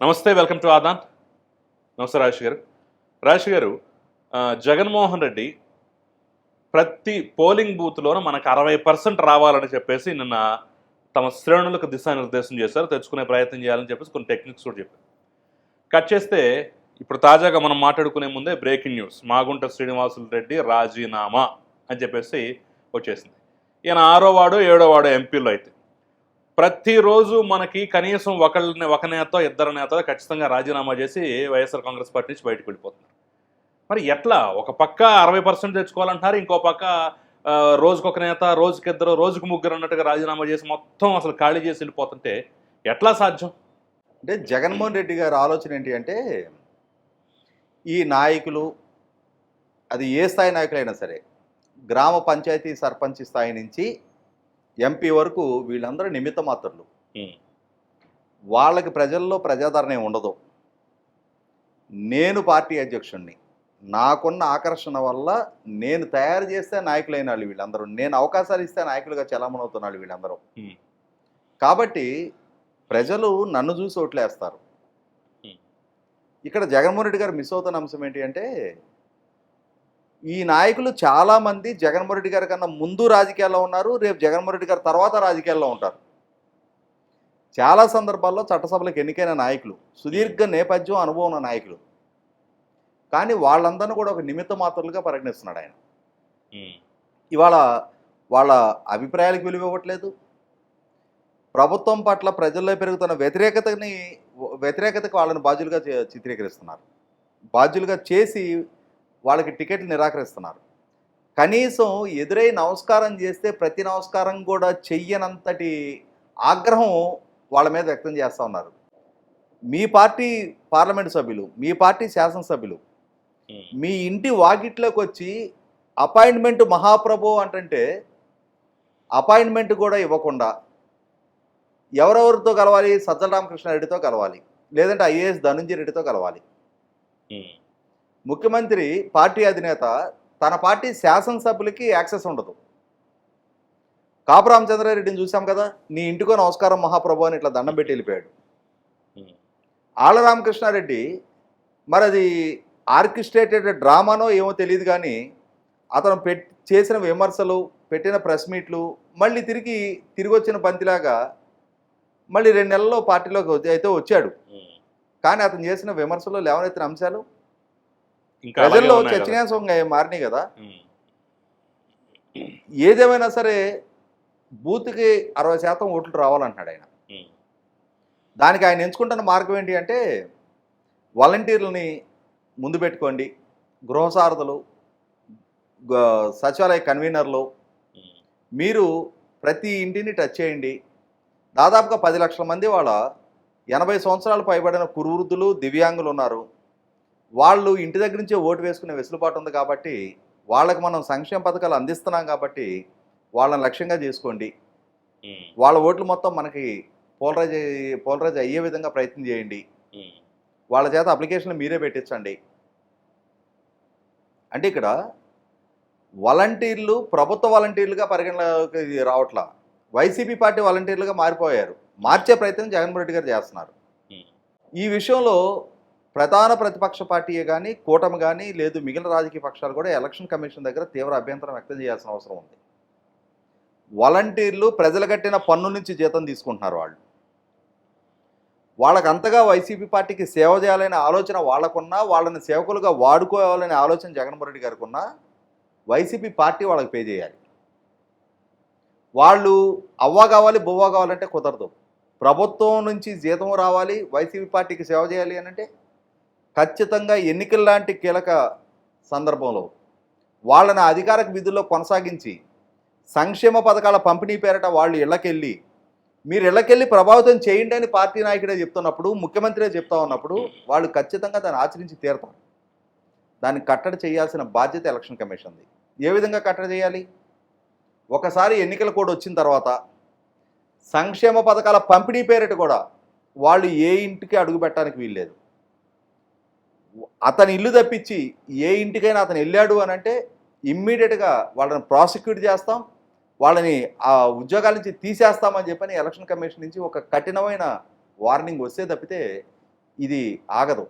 నమస్తే welcome to Aadan. నమస్తే రాజేష్ గారు. రాజేష్ గారు జగన్మోహన్ రెడ్డి ప్రతి పోలింగ్ బూత్లోనూ మనకు అరవై పర్సెంట్ రావాలని చెప్పేసి నిన్న తమ శ్రేణులకు దిశానిర్దేశం చేశారు తెచ్చుకునే ప్రయత్నం చేయాలని చెప్పేసి కొన్ని టెక్నిక్స్ కూడా చెప్పారు. కట్ చేస్తే ఇప్పుడు తాజాగా మనం మాట్లాడుకునే ముందే బ్రేకింగ్ న్యూస్ మాగుంట శ్రీనివాసులు రెడ్డి రాజీనామా అని చెప్పేసి వచ్చేసింది. ఈయన ఆరో వాడు ఏడో వాడు ఎంపీలో అయితే. ప్రతిరోజు మనకి కనీసం ఒకళ్ళని ఒక నేత ఇద్దరు నేత ఖచ్చితంగా రాజీనామా చేసి వైఎస్ఆర్ కాంగ్రెస్ పార్టీ నుంచి బయటకు వెళ్ళిపోతున్నారు. మరి ఎట్లా? ఒక పక్క అరవై పర్సెంట్ తెచ్చుకోవాలంటున్నారు ఇంకో పక్క రోజుకొక ఒక నేత రోజుకి ఇద్దరు రోజుకు ముగ్గురు అన్నట్టుగా రాజీనామా చేసి మొత్తం అసలు ఖాళీ చేసి వెళ్ళిపోతుంటే ఎట్లా సాధ్యం? అంటే జగన్మోహన్ రెడ్డి గారి ఆలోచన ఏంటి అంటే ఈ నాయకులు అది ఏ స్థాయి నాయకులైనా సరే గ్రామ పంచాయతీ సర్పంచ్ స్థాయి నుంచి ఎంపీ వరకు వీళ్ళందరూ నిమిత్త మాత్రులు వాళ్ళకి ప్రజల్లో ప్రజాదరణ ఉండదు. నేను పార్టీ అధ్యక్షుడిని నాకున్న ఆకర్షణ వల్ల నేను తయారు చేస్తే నాయకులైన వాళ్ళు వీళ్ళందరూ. నేను అవకాశాలు ఇస్తే నాయకులుగా చలామణి వాళ్ళు వీళ్ళందరూ. కాబట్టి ప్రజలు నన్ను చూసి ఓట్లేస్తారు. ఇక్కడ జగన్మోహన్ రెడ్డి గారు మిస్ అవుతున్న అంశం ఏంటి అంటే ఈ నాయకులు చాలామంది జగన్మోహన్ రెడ్డి గారి కన్నా ముందు రాజకీయాల్లో ఉన్నారు రేపు జగన్మోహన్ రెడ్డి గారి తర్వాత రాజకీయాల్లో ఉంటారు. చాలా సందర్భాల్లో చట్టసభలకు ఎన్నికైన నాయకులు సుదీర్ఘ నేపథ్యం అనుభవం ఉన్న నాయకులు. కానీ వాళ్ళందరినీ కూడా ఒక నిమిత్త మాత్రలుగా పరిగణిస్తున్నాడు ఆయన. ఇవాళ వాళ్ళ అభిప్రాయాలకు విలువ ఇవ్వట్లేదు. ప్రభుత్వం పట్ల ప్రజల్లో పెరుగుతున్న వ్యతిరేకతని వ్యతిరేకతకు వాళ్ళని బాధ్యులుగా చే- చిత్రీకరిస్తున్నారు. బాధ్యులుగా చేసి వాళ్ళకి టికెట్లు నిరాకరిస్తున్నారు. కనీసం ఎదురై నమస్కారం చేస్తే ప్రతి నమస్కారం కూడా చెయ్యనంతటి ఆగ్రహం వాళ్ళ మీద వ్యక్తం చేస్తూ ఉన్నారు. మీ పార్టీ పార్లమెంట్ సభ్యులు మీ పార్టీ శాసనసభ్యులు మీ ఇంటి వాకిట్లోకి వచ్చి అపాయింట్మెంట్ మహాప్రభు అంటుంటే అపాయింట్మెంట్ కూడా ఇవ్వకుండా ఎవరెవరితో కలవాలి? సజ్జల రామకృష్ణారెడ్డితో కలవాలి. లేదంటే ఐఏఎస్ ధనుంజయ రెడ్డితో కలవాలి ముఖ్యమంత్రి పార్టీ అధినేత తన పార్టీ శాసనసభ్యులకి యాక్సెస్ ఉండదు. కాపు రామచంద్రారెడ్డిని చూసాం కదా నీ ఇంటికో నమస్కారం మహాప్రభు అని ఇట్లా దండం పెట్టి వెళ్ళిపోయాడు. ఆళ్ళ రామకృష్ణారెడ్డి మరి అది ఆర్కిస్ట్రేటెడ్ డ్రామానో ఏమో తెలియదు కానీ అతను పెట్ చేసిన విమర్శలు పెట్టిన ప్రెస్ మీట్లు మళ్ళీ తిరిగి తిరిగి వచ్చిన బంతిలాగా మళ్ళీ రెండు నెలల్లో పార్టీలోకి అయితే వచ్చాడు. కానీ అతను చేసిన విమర్శలు లేవనెత్తిన అంశాలు ఇంకా ప్రజల్లో. చర్చనీయాంశంగా మారినాయి కదా? ఏదేమైనా సరే బూత్కి అరవై శాతం ఓట్లు రావాలంటున్నాడు ఆయన. దానికి ఆయన ఎంచుకుంటున్న మార్గం ఏంటి అంటే వాలంటీర్లని ముందు పెట్టుకోండి గృహసారథులు సచివాలయ కన్వీనర్లు. మీరు ప్రతి ఇంటిని టచ్ చేయండి. దాదాపుగా పది లక్షల మంది వాళ్ళ ఎనభై సంవత్సరాలు పైబడిన కురువృద్ధులు దివ్యాంగులు ఉన్నారు. వాళ్ళు ఇంటి దగ్గర నుంచే ఓటు వేసుకునే వెసులుబాటు ఉంది కాబట్టి వాళ్ళకి మనం సంక్షేమ పథకాలు అందిస్తున్నాం కాబట్టి వాళ్ళని లక్ష్యంగా చేసుకోండి. వాళ్ళ ఓట్లు మొత్తం మనకి పోలరైజ్ పోలరైజ్ అయ్యే విధంగా ప్రయత్నం చేయండి. వాళ్ళ చేత అప్లికేషన్లు మీరే పెట్టించండి. అంటే ఇక్కడ వాలంటీర్లు ప్రభుత్వ వాలంటీర్లుగా పరిగణలోకి రావట్లా. వైసీపీ పార్టీ వాలంటీర్లుగా మారిపోయారు. మార్చే ప్రయత్నం జగన్మోహన్ రెడ్డి గారు చేస్తున్నారు. ఈ విషయంలో ప్రధాన ప్రతిపక్ష పార్టీయే కానీ కూటమి కానీ లేదు మిగిలిన రాజకీయ పక్షాలు కూడా ఎలక్షన్ కమిషన్ దగ్గర తీవ్ర అభ్యంతరం వ్యక్తం చేయాల్సిన అవసరం ఉంది. వాలంటీర్లు ప్రజలు కట్టిన పన్ను నుంచి జీతం తీసుకుంటున్నారు వాళ్ళు. వాళ్ళకి అంతగా వైసీపీ పార్టీకి సేవ చేయాలనే ఆలోచన వాళ్ళకున్నా వాళ్ళని సేవకులుగా వాడుకోవాలనే ఆలోచన జగన్మోహన్ రెడ్డి గారికి ఉన్నా వైసీపీ పార్టీ వాళ్ళకి పే చేయాలి. వాళ్ళు అవ్వ కావాలి బువ్వ కావాలంటే కుదరదు. ప్రభుత్వం నుంచి జీతం రావాలి వైసీపీ పార్టీకి సేవ చేయాలి అని అంటే ఖచ్చితంగా ఎన్నికల లాంటి కీలక సందర్భంలో వాళ్ళని అధికారిక విధుల్లో కొనసాగించి సంక్షేమ పథకాల పంపిణీ పేరట వాళ్ళు ఇళ్ళకెళ్ళి మీరు ఇళ్ళకెళ్ళి ప్రభావితం చేయండి అని పార్టీ నాయకుడే చెప్తున్నప్పుడు ముఖ్యమంత్రే చెప్తా ఉన్నప్పుడు వాళ్ళు ఖచ్చితంగా దాన్ని ఆచరించి తీరతారు. దాన్ని కట్టడి చేయాల్సిన బాధ్యత ఎలక్షన్ కమిషన్ది. ఏ విధంగా కట్టడి చేయాలి? ఒకసారి ఎన్నికల కోడ్ వచ్చిన తర్వాత సంక్షేమ పథకాల పంపిణీ పేరిట కూడా వాళ్ళు ఏ ఇంటికి అడుగు పెట్టడానికి వీల్లేదు. అతని ఇల్లు తప్పించి ఏ ఇంటికైనా అతను వెళ్ళాడు అని అంటే ఇమ్మీడియట్గా వాళ్ళని ప్రాసిక్యూట్ చేస్తాం వాళ్ళని ఆ ఉద్యోగాల నుంచి తీసేస్తామని చెప్పని ఎలక్షన్ కమిషన్ నుంచి ఒక కఠినమైన వార్నింగ్ వస్తే తప్పితే ఇది ఆగదు.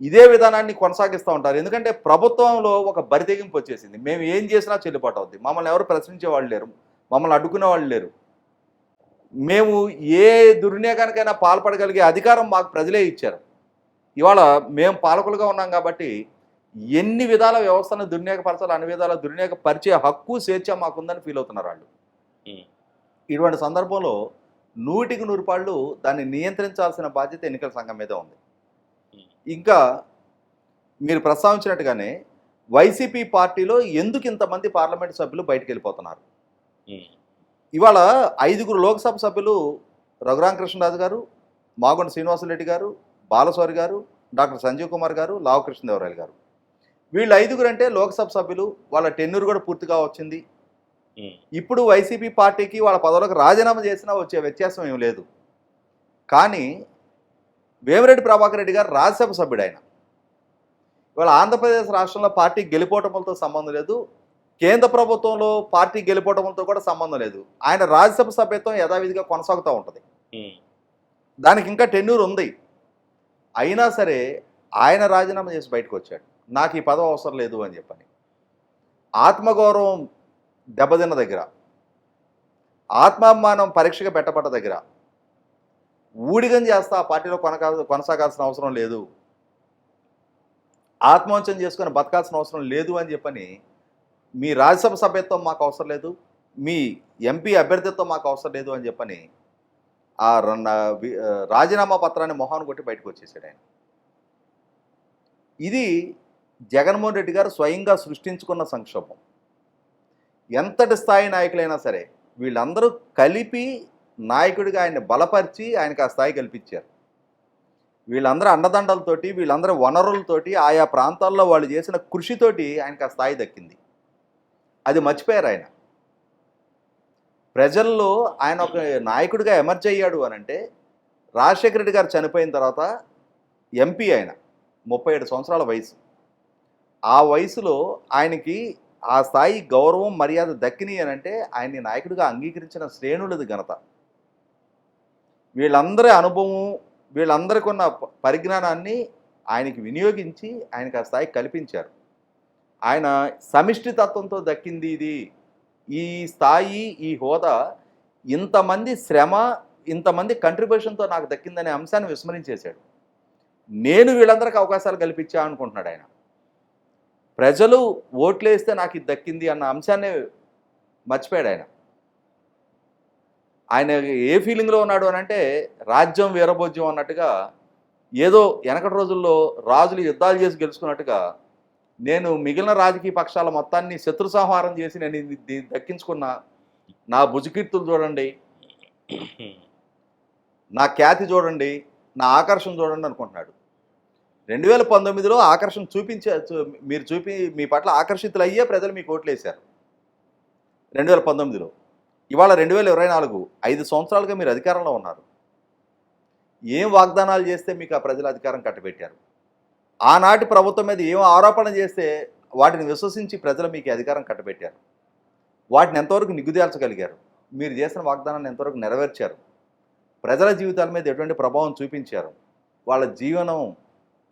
ఇదే విధానాన్ని కొనసాగిస్తూ ఉంటారు. ఎందుకంటే ప్రభుత్వంలో ఒక బరితెగింపు వచ్చేసింది. మేము ఏం చేసినా చెల్లుబాటు అవుద్ది. మమ్మల్ని ఎవరు ప్రశ్నించే వాళ్ళు లేరు. మమ్మల్ని అడ్డుకునే వాళ్ళు లేరు. మేము ఏ దుర్వినియోగానికైనా పాల్పడగలిగే అధికారం మాకు ప్రజలే ఇచ్చారు. ఇవాళ మేము పాలకులుగా ఉన్నాం కాబట్టి ఎన్ని విధాల వ్యవస్థను దుర్వినియోగపరచాలి అన్ని విధాల దుర్వినియోగపరిచే హక్కు స్వేచ్ఛ మాకుందని ఫీల్ అవుతున్నారు వాళ్ళు. ఇటువంటి సందర్భంలో నూటికి నూరు పాళ్ళు దాన్ని నియంత్రించాల్సిన బాధ్యత ఎన్నికల సంఘం మీద ఉంది ఇంకా మీరు ప్రస్తావించినట్టుగానే వైసీపీ పార్టీలో ఎందుకు ఇంతమంది పార్లమెంట్ సభ్యులు బయటకు వెళ్ళిపోతున్నారు. ఇవాళ ఐదుగురు లోక్సభ సభ్యులు రఘురామకృష్ణరాజు గారు మాగుంట శ్రీనివాసరెడ్డి గారు బాలస్వారి గారు డాక్టర్ సంజీవ్ కుమార్ గారు లావకృష్ణదేవరాయలు గారు. వీళ్ళు ఐదుగురు అంటే లోక్సభ సభ్యులు వాళ్ళ టెన్యూర్ కూడా పూర్తిగా వచ్చింది. ఇప్పుడు వైసీపీ పార్టీకి వాళ్ళ పదవులకు రాజీనామా చేసినా వచ్చే వ్యత్యాసం ఏం లేదు. కానీ వేమిరెడ్డి ప్రభాకర్ రెడ్డి గారు రాజ్యసభ సభ్యుడు ఆయన ఇవాళ ఆంధ్రప్రదేశ్ రాష్ట్రంలో పార్టీ గెలిపోవటములతో సంబంధం లేదు. కేంద్ర ప్రభుత్వంలో పార్టీ గెలిపోవటములతో కూడా సంబంధం లేదు. ఆయన రాజ్యసభ సభ్యత్వం యథావిధిగా కొనసాగుతూ ఉంటుంది. దానికి ఇంకా టెన్యూర్ ఉంది. అయినా సరే ఆయన రాజీనామా చేసి బయటకు వచ్చాడు. నాకు ఈ పదవి అవసరం లేదు అని చెప్పని. ఆత్మగౌరవం దెబ్బతిన్న దగ్గర ఆత్మాభిమానం పరీక్షగా పెట్టబడ్డ దగ్గర ఊడిగం చేస్తా ఆ పార్టీలో కొనకా కొనసాగాల్సిన అవసరం లేదు ఆత్మవంచం చేసుకొని బతకాల్సిన అవసరం లేదు అని చెప్పని మీ రాజ్యసభ సభ్యత్వం మాకు అవసరం లేదు మీ ఎంపీ అభ్యర్థిత్వం మాకు అవసరం లేదు అని చెప్పని ఆ రన్న రాజీనామా పత్రాన్ని మొహాన్ని కొట్టి బయటకు వచ్చేసాడు ఆయన. ఇది జగన్మోహన్ రెడ్డి గారు స్వయంగా సృష్టించుకున్న సంక్షోభం. ఎంతటి స్థాయి నాయకులైనా సరే వీళ్ళందరూ కలిపి నాయకుడిగా ఆయన్ని బలపరిచి ఆయనకు ఆ స్థాయి కల్పించారు. వీళ్ళందరూ అండదండలతోటి వీళ్ళందరూ వనరులతోటి ఆయా ప్రాంతాల్లో వాళ్ళు చేసిన కృషితోటి ఆయనకు ఆ స్థాయి దక్కింది. అది మర్చిపోయారు ఆయన. ప్రజల్లో ఆయన ఒక నాయకుడిగా ఎమర్జ్ అయ్యాడు అని అంటే రాజశేఖర రెడ్డి గారు చనిపోయిన తర్వాత ఎంపీ ఆయన ముప్పై ఏడు సంవత్సరాల వయసు. ఆ వయసులో ఆయనకి ఆ స్థాయి గౌరవం మర్యాద దక్కినాయి అని అంటే ఆయన్ని నాయకుడిగా అంగీకరించిన శ్రేణులది ఘనత. వీళ్ళందరి అనుభవం వీళ్ళందరికీ ఉన్న పరిజ్ఞానాన్ని ఆయనకి వినియోగించి ఆయనకు ఆ స్థాయి కల్పించారు. ఆయన సమిష్టి తత్వంతో దక్కింది ఇది. ఈ స్థాయి ఈ హోదా ఇంతమంది శ్రమ ఇంతమంది కంట్రిబ్యూషన్తో నాకు దక్కిందనే అంశాన్ని విస్మరించేశాడు. నేను వీళ్ళందరికీ అవకాశాలు కల్పించా అనుకుంటున్నాడు ఆయన. ప్రజలు ఓట్లేస్తే నాకు ఇది దక్కింది అన్న అంశాన్ని మర్చిపోయాడు ఆయన. ఆయన ఏ ఫీలింగ్లో ఉన్నాడు అని అంటే రాజ్యం వీరభోజ్యం అన్నట్టుగా ఏదో వెనకటి రోజుల్లో రాజులు యుద్ధాలు చేసి గెలుచుకున్నట్టుగా నేను మిగిలిన రాజకీయ పక్షాల మొత్తాన్ని శత్రు సంహారం చేసి నేను దీన్ని దక్కించుకున్న నా భుజకీర్తులు చూడండి. నా ఖ్యాతి చూడండి. నా ఆకర్షణ చూడండి అనుకుంటున్నాడు. రెండు వేల పంతొమ్మిదిలో ఆకర్షణ చూపించే మీరు చూపి మీ పట్ల ఆకర్షితులు అయ్యే ప్రజలు మీకు ఓట్లు వేశారు రెండు వేల పంతొమ్మిదిలో. ఇవాళ రెండు వేల ఇరవై నాలుగు ఐదు సంవత్సరాలుగా మీరు అధికారంలో ఉన్నారు. ఏం వాగ్దానాలు చేస్తే మీకు ఆ ప్రజలు అధికారం కట్టబెట్టారు? ఆనాటి ప్రభుత్వం మీద ఏం ఆరోపణ చేస్తే వాటిని విశ్వసించి ప్రజలు మీకు అధికారం కట్టబెట్టారు. వాటిని ఎంతవరకు నిగ్గుదేల్చగలిగారు? మీరు చేసిన వాగ్దానాన్ని ఎంతవరకు నెరవేర్చారు? ప్రజల జీవితాల మీద ఎటువంటి ప్రభావం చూపించారు? వాళ్ళ జీవనం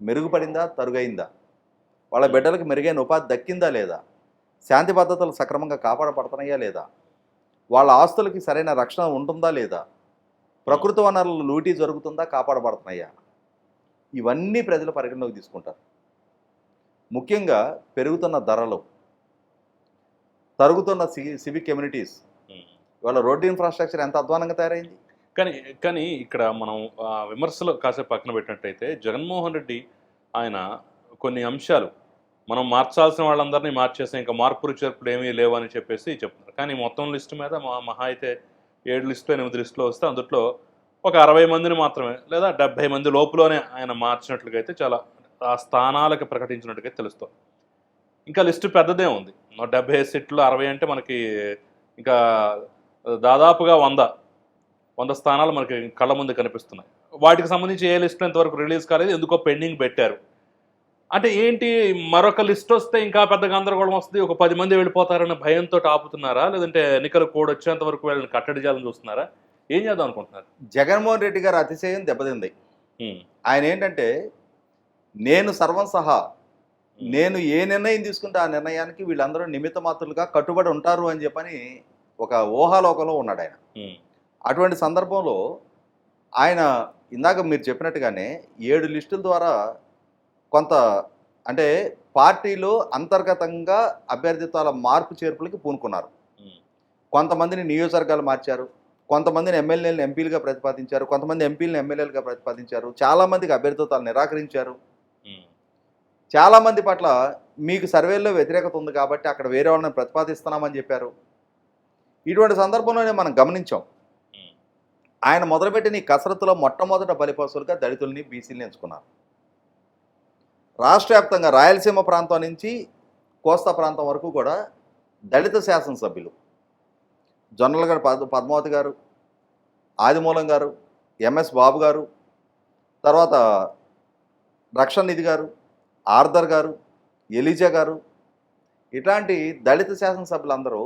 మెరుగుపడిందా? తరుగైందా? వాళ్ళ బిడ్డలకు మెరుగైన ఉపాధి దక్కిందా లేదా? శాంతి భద్రతలు సక్రమంగా కాపాడబడుతున్నాయా లేదా? వాళ్ళ ఆస్తులకి సరైన రక్షణ ఉంటుందా లేదా? ప్రకృతి వనరులు లూటీ జరుగుతుందా? కాపాడబడుతున్నాయా? ఇవన్నీ ప్రజలు పరిగణలోకి తీసుకుంటారు. ముఖ్యంగా పెరుగుతున్న ధరలు తరుగుతున్న సివిక్ కమ్యూనిటీస్. ఇవాళ రోడ్డు ఇన్ఫ్రాస్ట్రక్చర్ ఎంత అధ్వానంగా తయారైంది? కానీ కానీ ఇక్కడ మనం ఆ, విమర్శలు కాసేపు పక్కన పెట్టినట్టయితే జగన్మోహన్ రెడ్డి ఆయన కొన్ని అంశాలు మనం మార్చాల్సిన వాళ్ళందరినీ మార్చేసాం ఇంకా మార్పులు చేర్పులు ఏమీ లేవు అని చెప్పేసి చెప్తున్నారు. కానీ మొత్తం లిస్టు మీద మా మహా అయితే ఏడు లిస్టులో ఎనిమిది లిస్టులో వస్తే అందులో ఒక అరవై మందిని మాత్రమే లేదా డెబ్బై మంది లోపులోనే ఆయన మార్చినట్లుగా అయితే చాలా ఆ స్థానాలకు ప్రకటించినట్టుగా తెలుస్తుంది. ఇంకా లిస్టు పెద్దదే ఉంది. నూట డెబ్బై సీట్లు అరవై అంటే మనకి ఇంకా దాదాపుగా వంద వంద స్థానాలు మనకి కళ్ళ ముందు కనిపిస్తున్నాయి. వాటికి సంబంధించి ఏ లిస్టు ఇంతవరకు రిలీజ్ కాలేదు ఎందుకో పెండింగ్ పెట్టారు. అంటే ఏంటి మరొక లిస్ట్ వస్తే ఇంకా పెద్ద గందరగోళం వస్తుంది ఒక పది మంది వెళ్ళిపోతారన్న భయంతో ఆపుతున్నారా లేదంటే ఎన్నికలు కోడ్ వచ్చేంత వరకు వీళ్ళని కట్టడి చేయాలని చూస్తున్నారా? ఏం చేద్దాం అనుకుంటున్నారు? జగన్మోహన్ రెడ్డి గారి అతిశయం దెబ్బతింది. ఆయన ఏంటంటే నేను సర్వం సహా నేను ఏ నిర్ణయం తీసుకుంటే ఆ నిర్ణయానికి వీళ్ళందరూ నిమిత్త మాత్రులుగా కట్టుబడి ఉంటారు అని చెప్పని ఒక ఊహాలోకంలో ఉన్నాడు ఆయన. అటువంటి సందర్భంలో ఆయన ఇందాక మీరు చెప్పినట్టుగానే ఏడు లిస్టుల ద్వారా కొంత అంటే పార్టీలో అంతర్గతంగా అభ్యర్థిత్వాల మార్పు చేర్పులకి పూనుకున్నారు. కొంతమందిని నియోజకవర్గాలు మార్చారు. కొంతమందిని ఎమ్మెల్యేలను ఎంపీలుగా ప్రతిపాదించారు కొంతమంది ఎంపీలను ఎమ్మెల్యేలుగా ప్రతిపాదించారు చాలామందికి అభ్యర్థిత్వాలు నిరాకరించారు. చాలామంది పట్ల మీకు సర్వేల్లో వ్యతిరేకత ఉంది కాబట్టి అక్కడ వేరే వాళ్ళని ప్రతిపాదిస్తున్నామని చెప్పారు. ఇటువంటి సందర్భంలోనే మనం గమనించాం. ఆయన మొదలుపెట్టిన ఈ కసరత్తులో మొట్టమొదట బలిపశువులుగా దళితుల్ని బీసీలని ఎంచుకున్నారు. రాష్ట్ర వ్యాప్తంగా రాయలసీమ ప్రాంతం నుంచి కోస్తా ప్రాంతం వరకు కూడా దళిత శాసనసభ్యులు. జొన్నల గారు పద్ పద్మావతి గారు ఆదిమూలం గారు ఎంఎస్ బాబు గారు తర్వాత రక్షణ నిధి గారు ఆర్దర్ గారు ఎలిజా గారు ఇట్లాంటి దళిత శాసనసభ్యులందరూ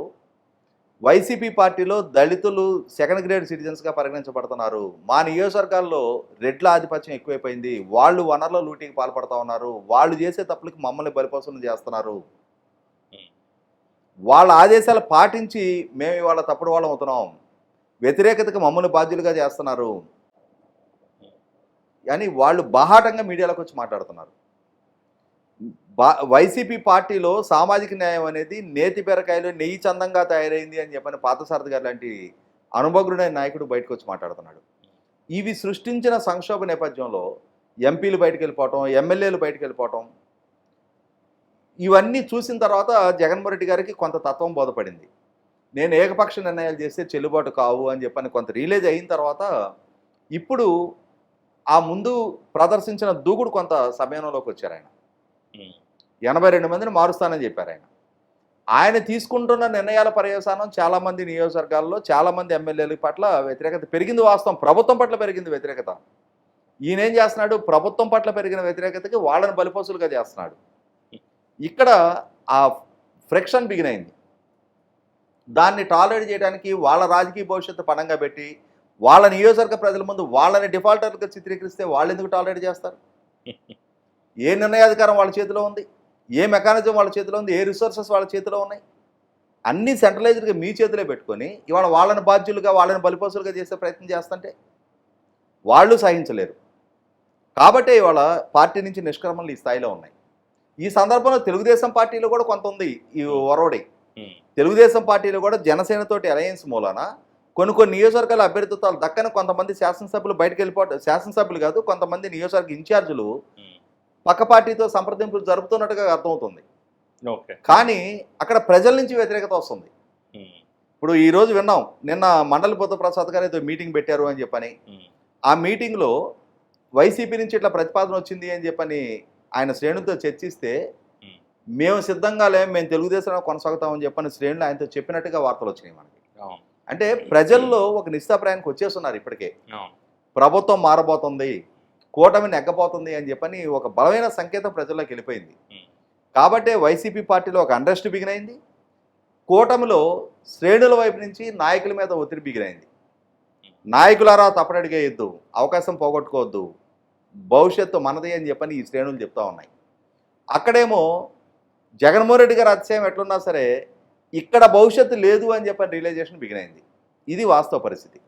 వైసీపీ పార్టీలో దళితులు సెకండ్ గ్రేడ్ సిటిజన్స్గా పరిగణించబడుతున్నారు. మా నియోజకవర్గాల్లో రెడ్ల ఆధిపత్యం ఎక్కువైపోయింది. వాళ్ళు వనరుల లూటీకి పాల్పడుతూ ఉన్నారు. వాళ్ళు చేసే తప్పులకి మమ్మల్ని బలిపోసం చేస్తున్నారు. వాళ్ళ ఆదేశాలు పాటించి మేము ఇవాళ తప్పుడు వాళ్ళం అవుతున్నాం. వ్యతిరేకతకు మమ్మల్ని బాధ్యులుగా చేస్తున్నారు. అని వాళ్ళు బాహాటంగా మీడియాలోకి వచ్చి మాట్లాడుతున్నారు. బా వైసీపీ పార్టీలో సామాజిక న్యాయం అనేది నేతి బెరకాయలు నెయ్యి చందంగా తయారైంది అని చెప్పని పాతసారథి గారు లాంటి అనుభవజ్ఞుడైన నాయకుడు బయటకు వచ్చి మాట్లాడుతున్నాడు. ఇవి సృష్టించిన సంక్షోభ నేపథ్యంలో ఎంపీలు బయటకు వెళ్ళిపోవటం ఎమ్మెల్యేలు బయటకు వెళ్ళిపోవటం ఇవన్నీ చూసిన తర్వాత జగన్మోహన్ రెడ్డి గారికి కొంత తత్వం బోధపడింది. నేను ఏకపక్ష నిర్ణయాలు చేస్తే చెల్లుబాటు కావు అని చెప్పని కొంత రిలీజ్ అయిన తర్వాత ఇప్పుడు ఆ ముందు ప్రదర్శించిన దూకుడు కొంత సమయంలోకి వచ్చారు ఆయన. ఎనభై రెండు మందిని మారుస్తానని చెప్పారు ఆయన. ఆయన తీసుకుంటున్న నిర్ణయాల పర్యవసానం చాలామంది నియోజకవర్గాల్లో చాలామంది ఎమ్మెల్యేల పట్ల వ్యతిరేకత పెరిగింది వాస్తవం. ప్రభుత్వం పట్ల పెరిగింది వ్యతిరేకత. ఈయన ఏం చేస్తున్నాడు? ప్రభుత్వం పట్ల పెరిగిన వ్యతిరేకతకి వాళ్ళని బలిపోసులుగా చేస్తున్నాడు. ఇక్కడ ఆ ఫ్రిక్షన్ బిగిన్ అయింది దాన్ని టాలరేట్ చేయడానికి వాళ్ళ రాజకీయ భవిష్యత్తు పణంగా పెట్టి వాళ్ళ నియోజకవర్గ ప్రజల ముందు వాళ్ళని డిఫాల్టర్గా చిత్రీకరిస్తే వాళ్ళు ఎందుకు టాలరేట్ చేస్తారు? ఏ నిర్ణయాధికారం వాళ్ళ చేతిలో ఉంది? ఏ మెకానిజం వాళ్ళ చేతిలో ఉంది? ఏ రిసోర్సెస్ వాళ్ళ చేతిలో ఉన్నాయి? అన్ని సెంట్రలైజ్డ్గా మీ చేతిలో పెట్టుకొని ఇవాళ వాళ్ళని బాధ్యులుగా వాళ్ళని బలిపోసులుగా చేసే ప్రయత్నం చేస్తుంటే వాళ్ళు సహించలేరు. కాబట్టే ఇవాళ పార్టీ నుంచి నిష్క్రమణలు ఈ స్థాయిలో ఉన్నాయి. ఈ సందర్భంలో తెలుగుదేశం పార్టీలో కూడా కొంత ఉంది ఈ ఒరవడి ఉమ్, తెలుగుదేశం పార్టీలో కూడా జనసేనతోటి అలయన్స్ మూలాన కొన్ని కొన్ని నియోజకవర్గాల అభ్యర్థిత్వాలు దక్కన కొంతమంది శాసనసభ్యులు బయటకు వెళ్ళిపోవడం శాసనసభ్యులు కాదు కొంతమంది నియోజకవర్గ ఇన్ఛార్జీలు ఉమ్, పక్క పార్టీతో సంప్రదింపులు జరుపుతున్నట్టుగా అర్థమవుతుంది. ఓకే. కానీ అక్కడ ప్రజల నుంచి వ్యతిరేకత వస్తుంది. ఇప్పుడు ఈ రోజు విన్నాం నిన్న మండలి ప్రసాద్ గారు ఏదో మీటింగ్ పెట్టారు అని చెప్పని. ఆ మీటింగ్లో వైసీపీ నుంచి ఇట్లా ప్రతిపాదన వచ్చింది అని చెప్పని ఆయన శ్రేణులతో చర్చిస్తే మేము. సిద్ధంగా లేము మేము తెలుగుదేశంలో కొనసాగుతామని చెప్పని శ్రేణులు ఆయనతో చెప్పినట్టుగా వార్తలు వచ్చినాయి మనకి. అంటే ప్రజల్లో ఒక నిశ్చాప్రాయానికి వచ్చేస్తున్నారు ఇప్పటికే. ప్రభుత్వం మారబోతుంది కూటమి నెగ్గబోతుంది అని చెప్పని ఒక బలమైన సంకేతం ప్రజల్లోకి వెళ్ళిపోయింది. కాబట్టే వైసీపీ పార్టీలో ఒక అండర్స్ట్ బిగినైంది. కూటమిలో శ్రేణుల వైపు నుంచి నాయకుల మీద ఒత్తిడి బిగినైంది. నాయకులారా తప్పనడిగే ఎద్దు అవకాశం పోగొట్టుకోవద్దు భవిష్యత్తు మనది అని చెప్పని ఈ శ్రేణులు చెప్తా ఉన్నాయి. అక్కడేమో జగన్మోహన్ రెడ్డి గారు అతిశయం ఎట్లున్నా సరే ఇక్కడ భవిష్యత్తు లేదు అని చెప్పని రియలైజేషన్ బిగినైంది ఇది వాస్తవ పరిస్థితి.